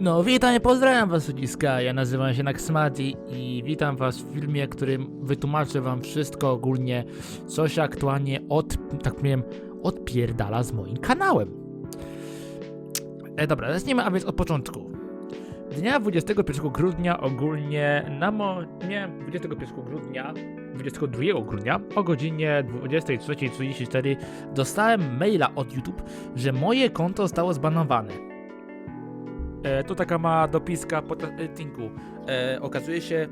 No, witam i pozdrawiam was ludziska, ja nazywam się Naxmati i witam was w filmie, którym wytłumaczę wam wszystko ogólnie, co się aktualnie od, tak powiem, odpierdala z moim kanałem. E, dobra, zacznijmy a więc od początku. Dnia 21 grudnia ogólnie na mo... nie, 21 grudnia, 22 grudnia o godzinie 23.34 dostałem maila od YouTube, że moje konto zostało zbanowane. E, tu taka mała dopiska po odcinku. E, okazuje się,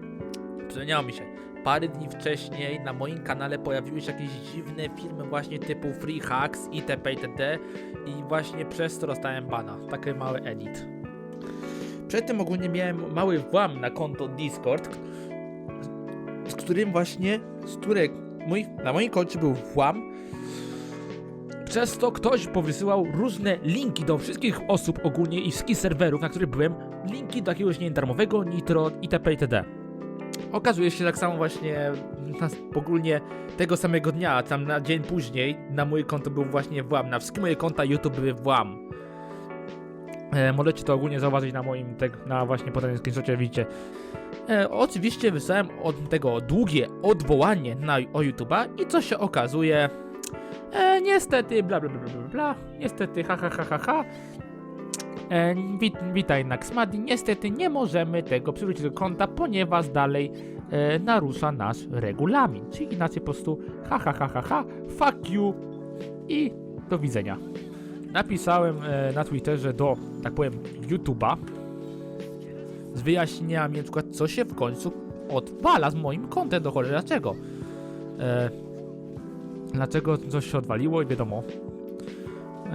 przypomniało mi się, parę dni wcześniej na moim kanale pojawiły się jakieś dziwne filmy właśnie typu free hacks itp. itd. I właśnie przez to dostałem bana. Taki mały edit. Przedtem ogólnie miałem mały włam na konto Discord, z, którym właśnie, z której mój, na moim koncie był włam, przez to ktoś powysyłał różne linki do wszystkich osób ogólnie i wszystkich serwerów, na których byłem, linki do jakiegoś nie darmowego Nitro itp. itd. Okazuje się tak samo właśnie na, ogólnie tego samego dnia, tam na dzień później na moje konto był właśnie włam, na wszystkie moje konta YouTube były włam. E, możecie to ogólnie zauważyć na moim, teg, na właśnie podanym screenshocie, widzicie. E, oczywiście wysłałem od tego długie odwołanie na, o YouTube'a i co się okazuje, E, niestety, bla bla bla bla bla, niestety, ha ha ha ha ha. E, wit, witaj Naxmadi, niestety nie możemy tego przywrócić do konta, ponieważ dalej e, narusza nasz regulamin. Czyli inaczej po prostu ha ha ha ha ha, fuck you i do widzenia. Napisałem e, na Twitterze do, tak powiem, YouTube'a z wyjaśnieniami na przykład co się w końcu odwala z moim kontem do cholery dlaczego. E, dlaczego coś się odwaliło i wiadomo.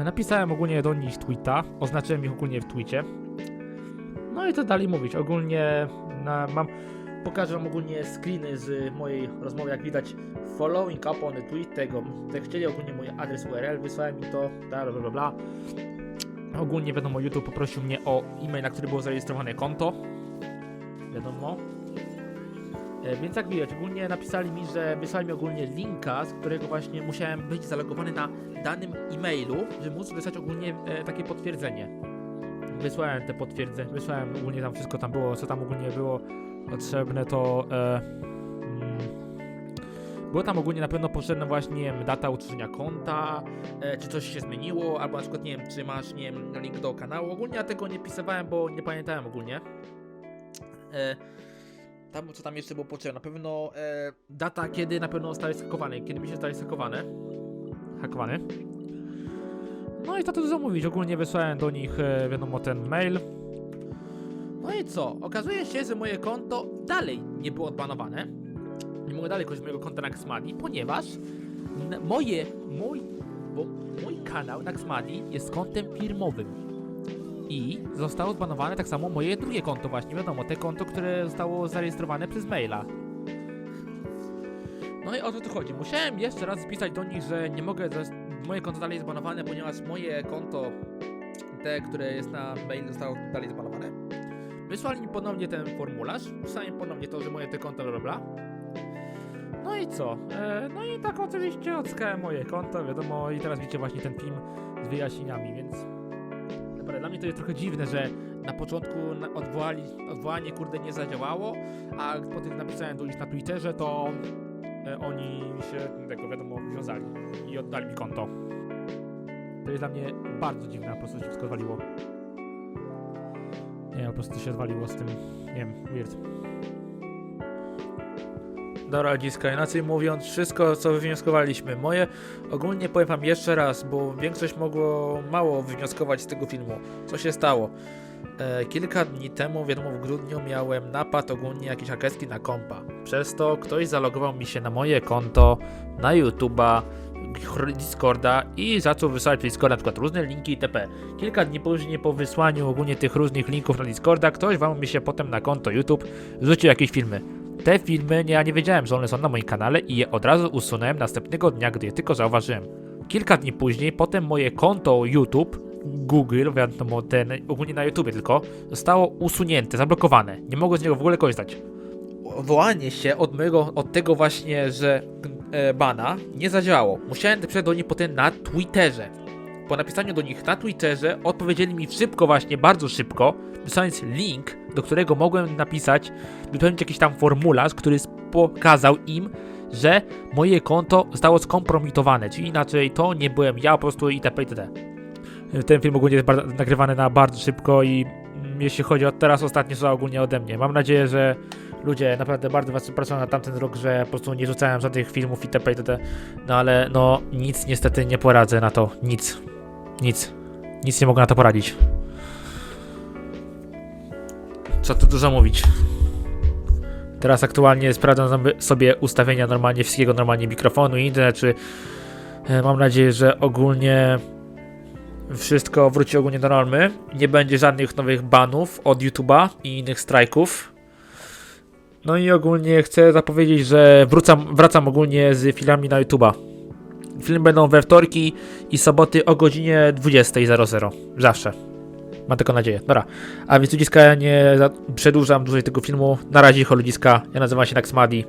Napisałem ogólnie do nich tweeta, oznaczyłem ich ogólnie w tweetie. No i co dalej mówić, ogólnie na, mam, pokażę wam ogólnie screeny z mojej rozmowy, jak widać following up on the tweet tego, te chcieli ogólnie mój adres URL, wysłałem mi to, bla bla bla bla. Ogólnie wiadomo, YouTube poprosił mnie o e-mail, na który było zarejestrowane konto. Wiadomo, Więc jak widać, ogólnie napisali mi, że wysłali mi ogólnie linka, z którego właśnie musiałem być zalogowany na danym e-mailu, żeby móc wysłać ogólnie e, takie potwierdzenie. Wysłałem te potwierdzenie, wysłałem ogólnie tam wszystko tam było, co tam ogólnie było potrzebne, to e, mm, było tam ogólnie na pewno potrzebna właśnie nie wiem, data utworzenia konta, e, czy coś się zmieniło, albo na przykład nie wiem, czy masz nie wiem, link do kanału. Ogólnie ja tego nie pisywałem, bo nie pamiętałem ogólnie. E, tam, co tam jeszcze było potrzebne. Na pewno e, data, kiedy na pewno zostałeś zhakowany, kiedy mi się zostałeś zhakowany. Hakowany. No i to to zamówić. Ogólnie wysłałem do nich, e, wiadomo, ten mail. No i co? Okazuje się, że moje konto dalej nie było odbanowane. Nie mogę dalej korzystać z mojego konta na Xmadi, ponieważ moje, mój, bo mój kanał na Xmadi jest kontem firmowym. I zostało zbanowane tak samo moje drugie konto właśnie, wiadomo, te konto, które zostało zarejestrowane przez maila. No i o to tu chodzi. Musiałem jeszcze raz spisać do nich, że nie mogę, że moje konto dalej jest zbanowane, ponieważ moje konto, te, które jest na mail, zostało dalej zbanowane. Wysłali mi ponownie ten formularz, mi ponownie to, że moje te konto, bla bla. No i co? E, no i tak oczywiście odzyskałem moje konto, wiadomo, i teraz widzicie właśnie ten film z wyjaśnieniami, więc Dobra, dla mnie to jest trochę dziwne, że na początku odwołali, odwołanie kurde nie zadziałało, a po tym napisałem do nich na Twitterze, to e, oni się tego wiadomo wiązali i oddali mi konto. To jest dla mnie bardzo dziwne, po prostu się wszystko odwaliło. Nie, po prostu się odwaliło z tym, nie wiem, weird. Dobra, dziska, inaczej mówiąc, wszystko co wywnioskowaliśmy. Moje, ogólnie powiem wam jeszcze raz, bo większość mogło mało wywnioskować z tego filmu. Co się stało? E, kilka dni temu, wiadomo, w grudniu miałem napad ogólnie jakiś hakerski na kompa. Przez to ktoś zalogował mi się na moje konto, na YouTube'a, Discorda i zaczął wysyłać przez Discorda na przykład różne linki itp. Kilka dni później po wysłaniu ogólnie tych różnych linków na Discorda, ktoś wam mi się potem na konto YouTube rzucił jakieś filmy. Te filmy ja nie wiedziałem, że one są na moim kanale i je od razu usunąłem następnego dnia, gdy je tylko zauważyłem. Kilka dni później, potem moje konto YouTube, Google, wiadomo, ten, ogólnie na YouTube tylko, zostało usunięte, zablokowane. Nie mogłem z niego w ogóle korzystać. Wołanie się od mojego, od tego właśnie, że e, bana nie zadziałało. Musiałem napisać do niej potem na Twitterze. Po napisaniu do nich na Twitterze odpowiedzieli mi szybko właśnie, bardzo szybko, wysłając link, do którego mogłem napisać, wypełnić jakiś tam formularz, który pokazał im, że moje konto zostało skompromitowane, czyli inaczej to nie byłem ja, po prostu itp. itd. Ten film ogólnie jest bardzo, nagrywany na bardzo szybko i mm, jeśli chodzi o teraz ostatnie słowa ogólnie ode mnie. Mam nadzieję, że ludzie naprawdę bardzo was pracują na tamten rok, że po prostu nie rzucałem żadnych filmów itp. itd. No ale no nic niestety nie poradzę na to. Nic. Nic. Nic nie mogę na to poradzić. Co tu dużo mówić. Teraz aktualnie sprawdzam sobie- ustawienia normalnie wszystkiego, normalnie mikrofonu i internet, czy e, mam nadzieję, że ogólnie wszystko wróci ogólnie do normy. Nie będzie żadnych nowych banów od YouTube'a i innych strajków. No i ogólnie chcę zapowiedzieć, że wrócam, wracam ogólnie z filmami na YouTube'a. Filmy będą we wtorki i soboty o godzinie 20.00. Zawsze. Mam taką nadzieję. Dobra. A więc ludziska, ja nie przedłużam dłużej tego filmu. Na razie, ludziska. Ja nazywam się Naxmadi.